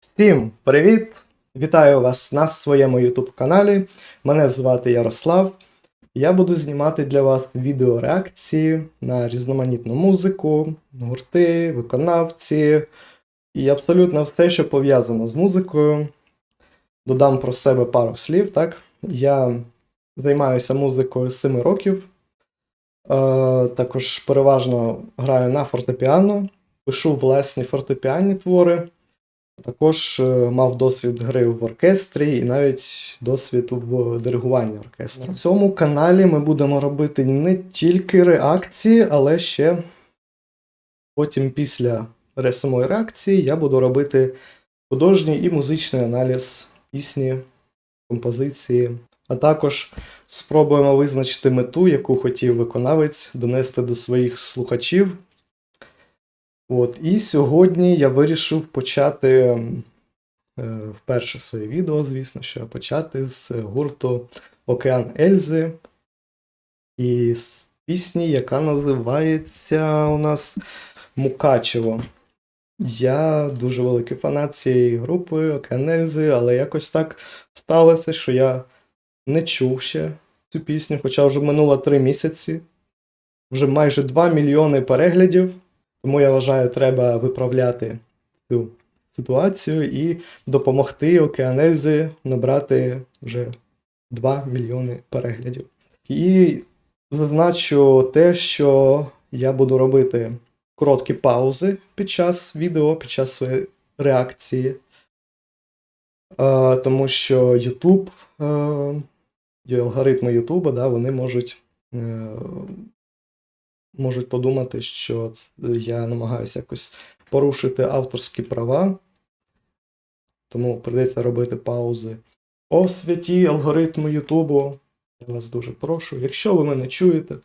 Всім привіт! Вітаю вас на своєму YouTube каналі. Мене звати Ярослав. Я буду знімати для вас відеореакції на різноманітну музику, гурти, виконавці і абсолютно все, що пов'язано з музикою. Додам про себе пару слів. Так? Я займаюся музикою з 7 років. Е, також переважно граю на фортепіано, пишу власні фортепіанні твори. Також е, мав досвід гри в оркестрі і навіть досвід в диригуванні оркестру. На цьому каналі ми будемо робити не тільки реакції, але ще потім після самої реакції я буду робити художній і музичний аналіз пісні, композиції. А також спробуємо визначити мету, яку хотів виконавець донести до своїх слухачів. От, і сьогодні я вирішив почати е, вперше своє відео, звісно, що почати з гурту Океан Ельзи і з пісні, яка називається у нас Мукачево. Я дуже великий фанат цієї групи Океан Ельзи, але якось так сталося, що я не чув ще цю пісню, хоча вже минуло три місяці, вже майже 2 мільйони переглядів. Тому я вважаю, треба виправляти цю ситуацію і допомогти Океанельзі набрати вже 2 мільйони переглядів. І зазначу те, що я буду робити короткі паузи під час відео, під час своєї реакції. Е, тому що YouTube е, і алгоритми YouTube, да, вони можуть е, можуть подумати, що я намагаюся якось порушити авторські права, тому прийдеться робити паузи. О, святі алгоритми Ютубу. Я вас дуже прошу. Якщо ви мене чуєте,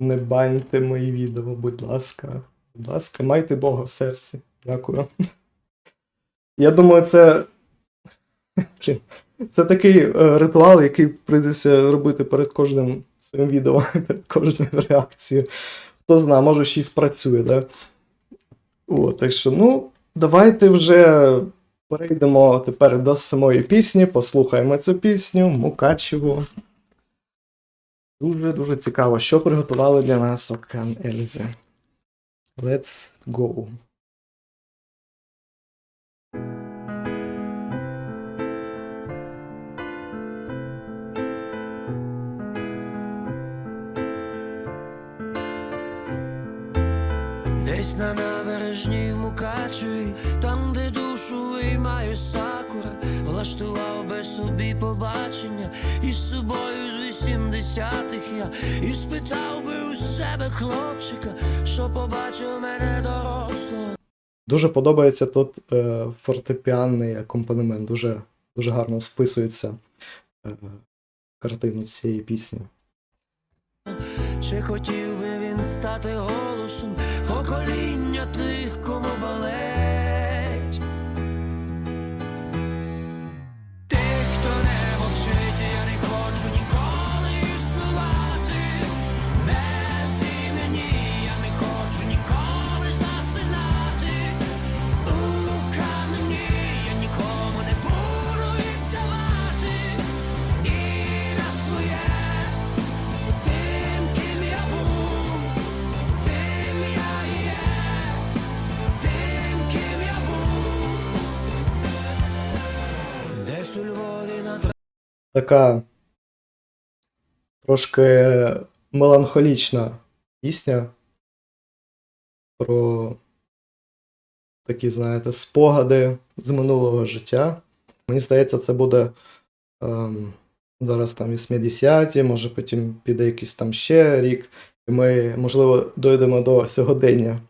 не баньте мої відео, будь ласка. Будь ласка, майте Бога в серці. Дякую. Я думаю, це. Це такий е, ритуал, який прийдеться робити перед кожним своїм відео, перед кожною реакцією. Хто знає, може ще й спрацює, да? О, так що, ну, давайте вже перейдемо тепер до самої пісні, послухаємо цю пісню Мукачево. Дуже-дуже цікаво, що приготували для нас Окан Ельзи. Let's go. Десь на набережній в Мукачеві, там, де душу виймає сакура, влаштував би собі побачення із собою з вісімдесятих я і спитав би у себе хлопчика, що побачив мене дорослого. Дуже подобається тут е, фортепіанний акомпанемент, дуже, дуже гарно списується е, картину цієї пісні. Чи хотів би він стати голосом тих, кому Така трошки меланхолічна пісня про такі, знаєте, спогади з минулого життя. Мені здається, це буде ем, зараз там 80-ті, може потім піде якийсь там ще рік, і ми, можливо, дойдемо до сьогодення.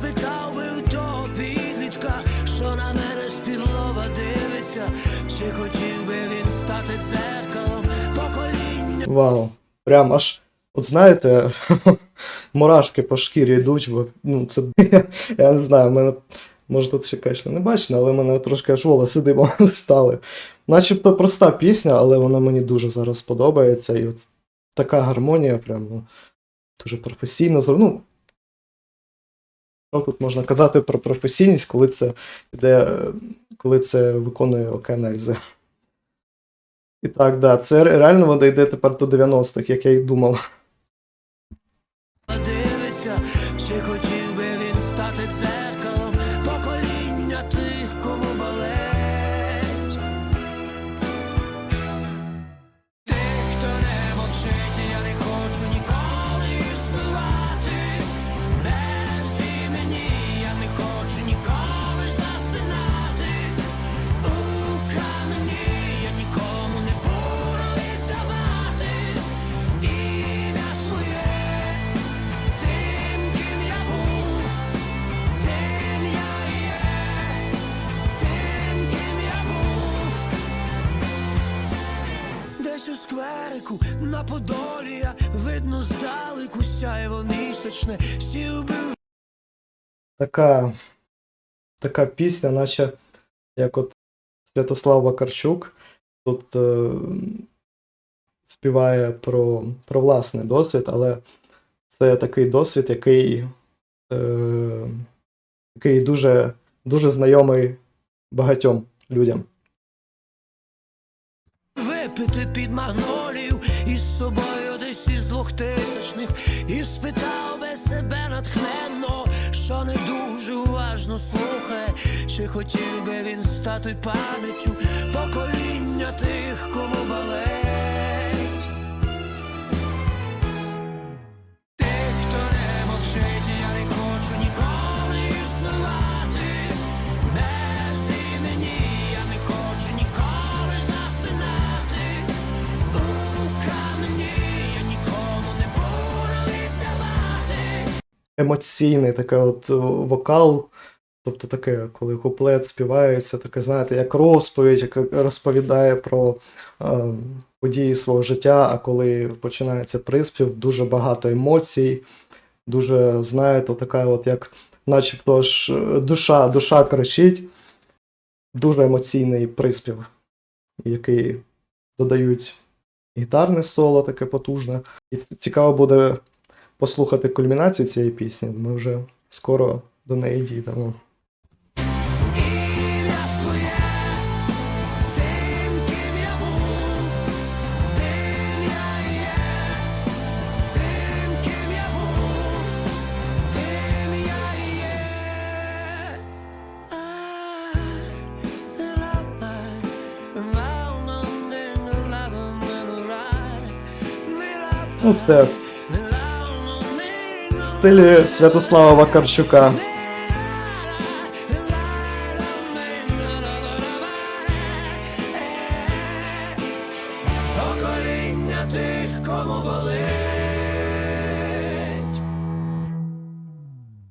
Спитав би у того підлітка, що на мене з-під лоба дивиться, чи хотів би він стати дзеркалом покоління. Вау. Прям аж, от знаєте, мурашки по шкірі йдуть, бо ну, це я не знаю, мене Може тут ще, звісно, не бачно, але в мене трошки аж волоси димом стали. начебто проста пісня, але вона мені дуже зараз подобається. І от така гармонія, прям ну, дуже професійно. Ну, що тут можна казати про професійність, коли це йде, е, коли це виконує Окен Ельзе. І так, да, це реально воно йде тепер до 90-х, як я й думав. дивиться, чи хотів видно здалеку сяєво місячне, сів би Така, така пісня, наче як от Святослав Вакарчук тут е, співає про, про власний досвід, але це такий досвід, який, е, який дуже, дуже знайомий багатьом людям. випити під магнолію із собою десь із двохтисячних і спитав би себе натхненно, що не дуже уважно слухає, чи хотів би він стати пам'яттю покоління тих, кому болить. Емоційний такий от е, вокал. Тобто таке, коли куплет співається, таке, знаєте, як розповідь, яка розповідає про е, події свого життя, а коли починається приспів, дуже багато емоцій, дуже, знаєте, така от як начебто ж е, душа, душа кричить, дуже емоційний приспів, який додають гітарне соло таке потужне. І цікаво буде послухати кульмінацію цієї пісні. Ми вже скоро до неї дійдемо. Ім'я своє, стилі Святослава Вакарчука. Покоління тих, кому болить.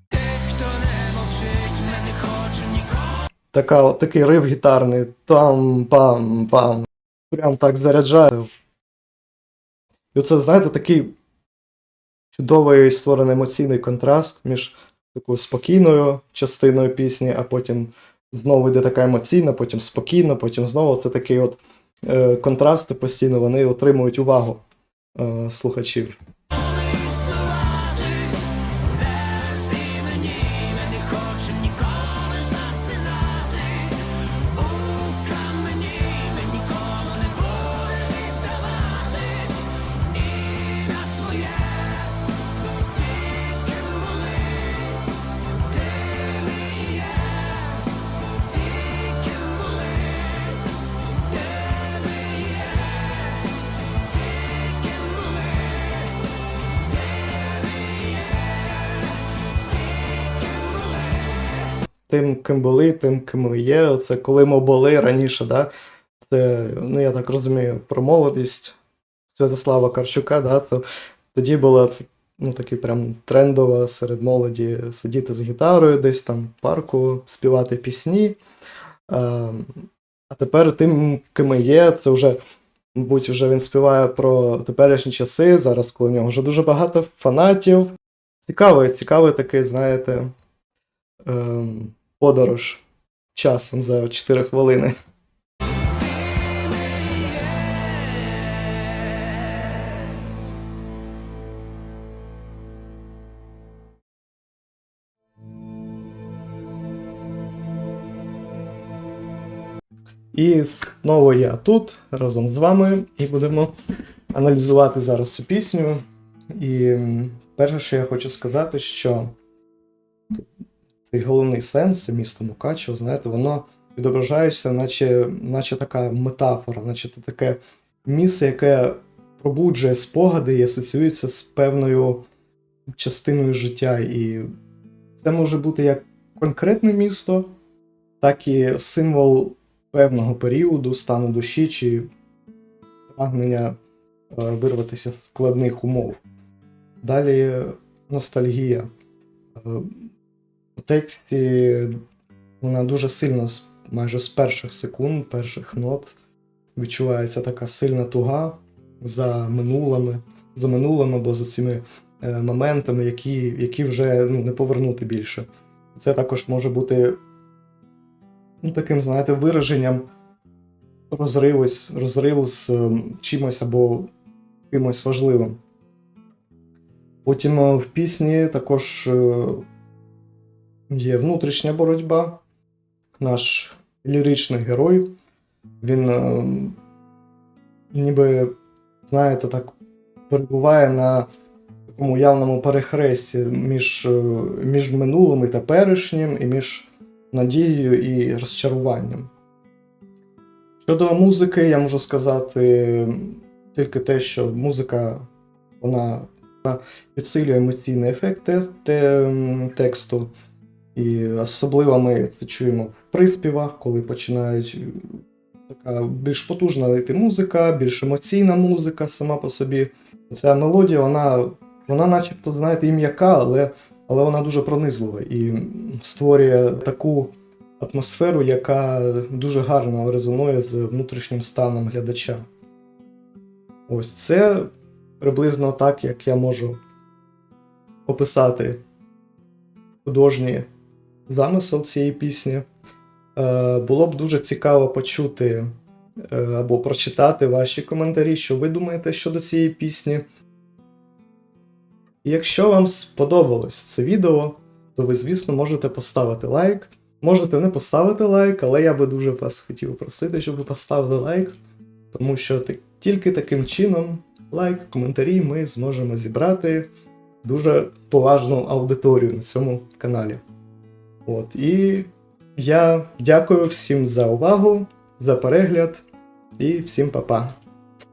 Тих, хто не мовчить, ми не хочу нікого. Така, такий рив гітарний. Там-пам-пам. Прям так заряджає. І це, знаєте, такий чудовий створений емоційний контраст між такою спокійною частиною пісні, а потім знову йде така емоційна, потім спокійно, потім знову це такий от е, контрасти постійно вони отримують увагу е, слухачів. Тим, ким були, тим, ким ми є. Це коли ми були раніше, да? Це, ну я так розумію, про молодість Святослава Карчука, да? То тоді було ну, таке прям трендово серед молоді сидіти з гітарою десь там в парку, співати пісні. А, а тепер тим, ким ми є, це вже, мабуть, вже він співає про теперішні часи, зараз, коли в нього вже дуже багато фанатів. Цікавий, цікавий такий, знаєте, ем, подорож часом за 4 хвилини. І знову я тут разом з вами і будемо аналізувати зараз цю пісню. І перше, що я хочу сказати, що цей головний сенс, це місто Мукачево, знаєте, воно відображається, наче, наче така метафора, наче це таке місце, яке пробуджує спогади і асоціюється з певною частиною життя. І це може бути як конкретне місто, так і символ певного періоду, стану душі чи прагнення е, вирватися з складних умов. Далі ностальгія. У тексті вона дуже сильно, майже з перших секунд, перших нот, відчувається така сильна туга за минулими, за минулим або за цими е, моментами, які, які вже ну, не повернути більше. Це також може бути ну, таким, знаєте, вираженням розриву, розриву з чимось або кимось важливим. Потім е, в пісні також е, є внутрішня боротьба. Наш ліричний герой. Він е, ніби, знаєте, так перебуває на такому явному перехресті між, е, між минулим і теперішнім, і між надією і розчаруванням. Щодо музики, я можу сказати тільки те, що музика вона підсилює емоційний ефект те, те, тексту. І особливо ми це чуємо в приспівах, коли починають така більш потужна йти музика, більш емоційна музика сама по собі. Ця мелодія, вона, вона начебто, знаєте, і м'яка, але, але вона дуже пронизлива і створює таку атмосферу, яка дуже гарно резонує з внутрішнім станом глядача. Ось це приблизно так, як я можу описати художній замисел цієї пісні. Е, Було б дуже цікаво почути е, або прочитати ваші коментарі, що ви думаєте щодо цієї пісні. Якщо вам сподобалось це відео, то ви, звісно, можете поставити лайк. Можете не поставити лайк, але я би дуже вас хотів просити, щоб ви поставили лайк, тому що тільки таким чином, лайк, коментарі, ми зможемо зібрати дуже поважну аудиторію на цьому каналі. От, і я дякую всім за увагу, за перегляд і всім па-па.